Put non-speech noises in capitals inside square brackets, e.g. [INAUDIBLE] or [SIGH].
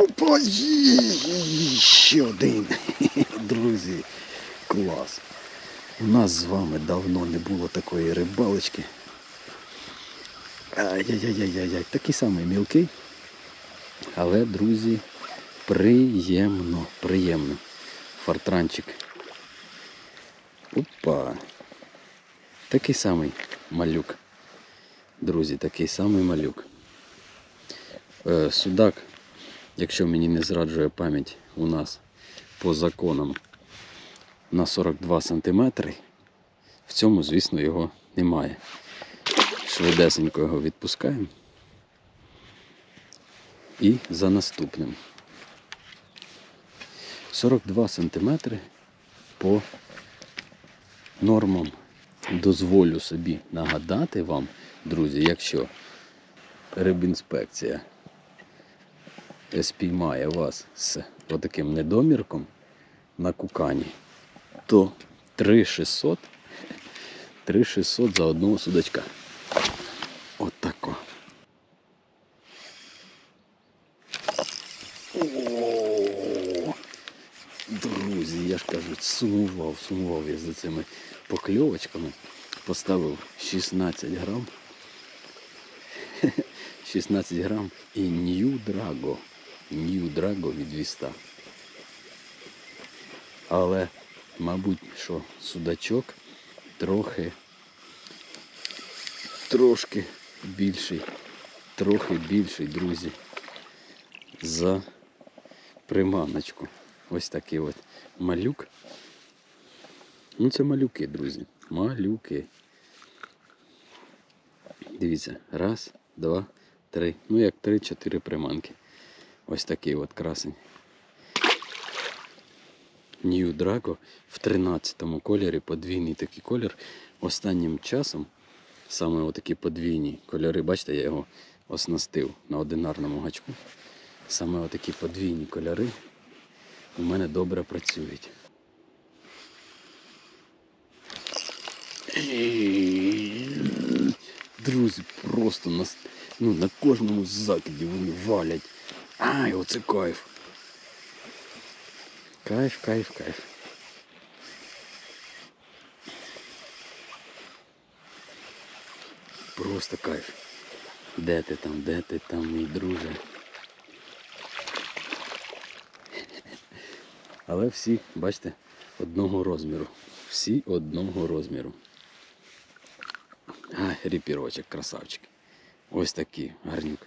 Опа, є, ще один. [LAUGHS] Друзі, клас. У нас з вами давно не було такої рибалочки. Ай-яй-яй-яй-яй. Такий самий мілкий. Але, друзі, приємно, приємно. Фартранчик. Опа. Такий самий малюк. Друзі, такий самий малюк. Е, судак, якщо мені не зраджує пам'ять, у нас по законам на 42 см. В цьому, звісно, його немає. Швидесенько його відпускаємо. І за наступним. 42 см по нормам дозволю собі нагадати вам, друзі, якщо рибінспекція спіймає вас з отаким недомірком на кукані, то 3600 3600 за одного судачка. От тако. Друзі, я ж кажу, сумував, сумував я за цими покльовочками. Поставив 16 грам. [LAUGHS] 16 грам і New Drago. New Drago від Віста. Але, мабуть, що судачок трохи трошки більший, трохи більший, друзі, за приманочку. Ось такий от малюк. Ну це малюки, друзі. Малюки. Дивіться, раз, два, три. Ну як три-чотири приманки. Ось такий от красень. New Drago в 13 кольорі, подвійний такий колір. Останнім часом саме отакі подвійні кольори, бачите, я його оснастив на одинарному гачку. Саме отакі подвійні кольори у мене добре працюють. Друзі, просто на, ну, на кожному закиді вони валять. Ай, оце кайф. Кайф, кайф, кайф. Просто кайф. Де ти там, де ти там, мій друже? Але всі, бачите, одного розміру. Всі одного розміру. Ай, ріпірочок, красавчик. Ось такий гарнюк.